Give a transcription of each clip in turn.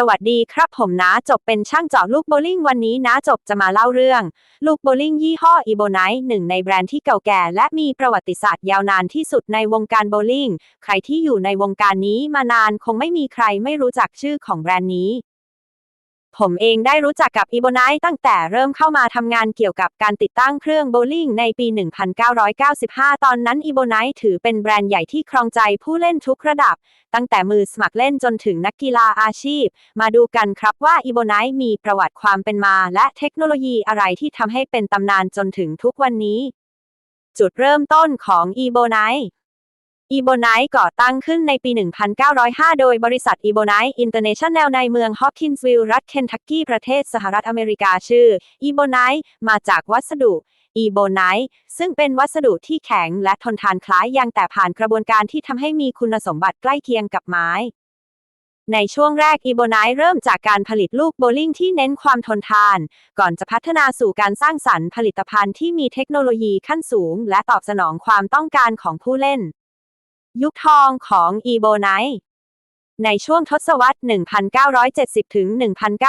สวัสดีครับผมนะจบเป็นช่างเจาะลูกโบลิ่งวันนี้นะจบจะมาเล่าเรื่อง ลูกโบลิ่งยี่ห้ออีโบไนท์หนึ่งในแบรนด์ที่เก่าแก่และมีประวัติศาสตร์ยาวนานที่สุดในวงการโบลิ่งใครที่อยู่ในวงการนี้มานานคงไม่มีใครไม่รู้จักชื่อของแบรนด์นี้ ผมเองได้รู้จักกับอีโบไนท์ตั้งแต่เริ่มเข้ามาทำงานเกี่ยวกับการติดตั้งเครื่องโบลิ่งในปี 1995 ตอนนั้นอีโบไนท์ถือเป็นแบรนด์ใหญ่ที่ครองใจผู้เล่นทุกระดับ ตั้งแต่มือสมัครเล่นจนถึงนักกีฬาอาชีพ มาดูกันครับว่าอีโบไนท์มีประวัติความเป็นมา และเทคโนโลยีอะไรที่ทำให้เป็นตำนานจนถึงทุกวันนี้ จุดเริ่มต้นของอีโบไนท์ อีโบไนท์ก่อตั้งขึ้นในปี 1905 โดยบริษัทอีโบไนท์อินเตอร์เนชั่นแนลในเมืองฮอปกินส์วิลล์รัฐเคนทักกี้ประเทศสหรัฐอเมริกาชื่ออีโบไนท์มาจากวัสดุอีโบไนท์ซึ่งเป็นวัสดุที่แข็งและทนทานคล้ายยางแต่ผ่านกระบวนการที่ทำให้มีคุณสมบัติใกล้เคียงกับไม้ ในช่วงแรกอีโบไนท์เริ่มจากการผลิตลูกโบลิ่งที่เน้นความทนทาน ก่อนจะพัฒนาสู่การสร้างสรรค์ผลิตภัณฑ์ที่มีเทคโนโลยีขั้นสูง และตอบสนองความต้องการของผู้เล่น ยุคทองของอีโบไนท์ในช่วงทศวรรษ 1970 ถึง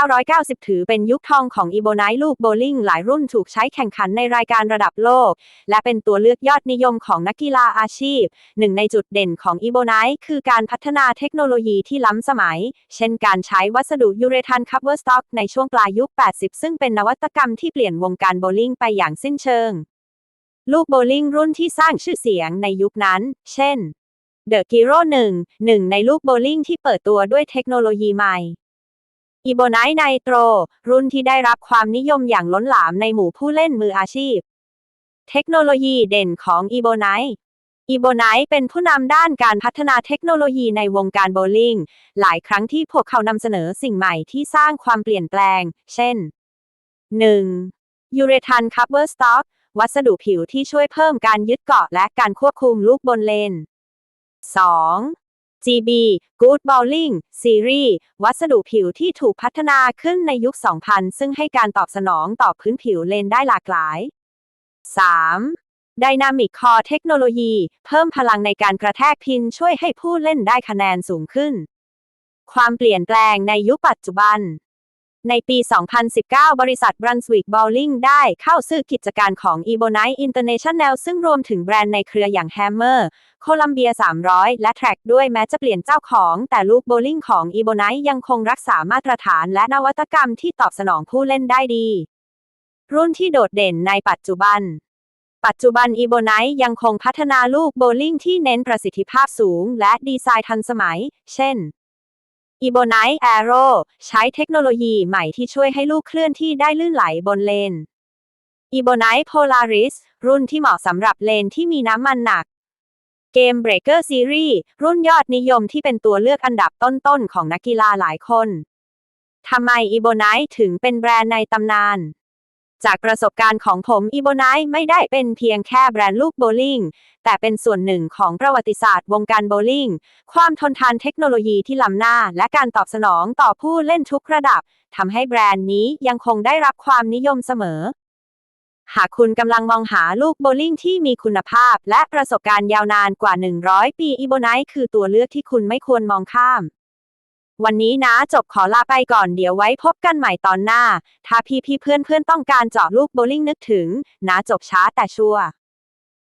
1990 ถือเป็นยุคทองของอีโบไนท์ลูกโบลิ่งหลายรุ่นถูกใช้แข่งขันในรายการระดับโลก และเป็นตัวเลือกยอดนิยมของนักกีฬาอาชีพ หนึ่งในจุดเด่นของอีโบไนท์คือการพัฒนาเทคโนโลยีที่ล้ำสมัย เช่นการใช้วัสดุยูเรทันคัฟเวอร์สต็อกในช่วงปลายยุค 80 ซึ่งเป็นนวัตกรรมที่เปลี่ยนวงการโบลิ่งไปอย่างสิ้นเชิง ลูกโบลิ่งรุ่นที่สร้างชื่อเสียงในยุคนั้น เช่น เดอะกิโร่หนึ่งหนึ่งในลูกโบลิ่งที่เปิดตัวด้วยเทคโนโลยีใหม่อีโบไนท์ไนโตร รุ่นที่ได้รับความนิยมอย่างล้นหลามในหมู่ผู้เล่นมืออาชีพ เทคโนโลยีเด่นของอีโบไนท์อีโบไนท์เป็นผู้นำด้านการพัฒนาเทคโนโลยีในวงการโบลิ่ง หลายครั้งที่พวกเขานำเสนอสิ่งใหม่ที่สร้างความเปลี่ยนแปลง เช่น 1. ยูเรทันคัฟเวอร์สต็อก วัสดุผิวที่ช่วยเพิ่มการยึดเกาะและการควบคุมลูกบนเลน 2. GB Good Bowling Series วัสดุผิวที่ถูกพัฒนาขึ้นในยุค 2000 ซึ่งให้การตอบสนองต่อพื้นผิวเลนได้หลากหลาย 3. Dynamic Core Technology เพิ่มพลังในการกระแทกพินช่วยให้ผู้เล่นได้คะแนนสูงขึ้น ความเปลี่ยนแปลงในยุคปัจจุบัน ในปี 2019 บริษัท Brunswick Bowling ได้เข้าซื้อกิจการของ Ebonite International ซึ่งรวมถึงแบรนด์ในเครืออย่าง Hammer Columbia 300 และ Track ด้วยแม้จะเปลี่ยนเจ้าของ แต่ลูกโบว์ลิ่งของ Ebonite ยังคงรักษามาตรฐานและนวัตกรรมที่ตอบสนองผู้เล่นได้ดี รุ่นที่โดดเด่นในปัจจุบันปัจจุบัน Ebonite ยังคงพัฒนาลูกโบว์ลิ่งที่เน้นประสิทธิภาพสูง และดีไซน์ทันสมัย เช่น Ebonite Aero ใช้เทคโนโลยีใหม่ที่ช่วยให้ลูกเคลื่อนที่ได้ลื่นไหลบนเลน Ebonite Polaris รุ่นที่เหมาะสำหรับเลนที่มีน้ำมันหนัก Game Breaker Series รุ่นยอดนิยมที่เป็นตัวเลือกอันดับต้นๆของนักกีฬาหลายคนทำไมอีโบไนส์ถึงเป็นแบรนด์ในตำนาน จากประสบการณ์ของผม Ebonite ไม่ได้เป็นเพียงแค่แบรนด์ลูกโบลิ่ง แต่เป็นส่วนหนึ่งของประวัติศาสตร์วงการโบลิ่ง ความทนทานเทคโนโลยีที่ล้ำหน้า และการตอบสนองต่อผู้เล่นทุกระดับทำให้แบรนด์นี้ยังคงได้รับความนิยมเสมอ หากคุณกำลังมองหาลูกโบลิ่งที่มีคุณภาพ และประสบการณ์ยาวนานกว่า 100 ปี Ebonite คือตัวเลือกที่คุณไม่ควรมองข้าม วันนี้นะจบขอลาไปก่อนเดี๋ยวไว้พบกันใหม่ตอนหน้า ถ้าพี่พี่เพื่อนๆต้องการเจาะลูกโบลิ่งนึกถึงนะจบช้าแต่ชัวร์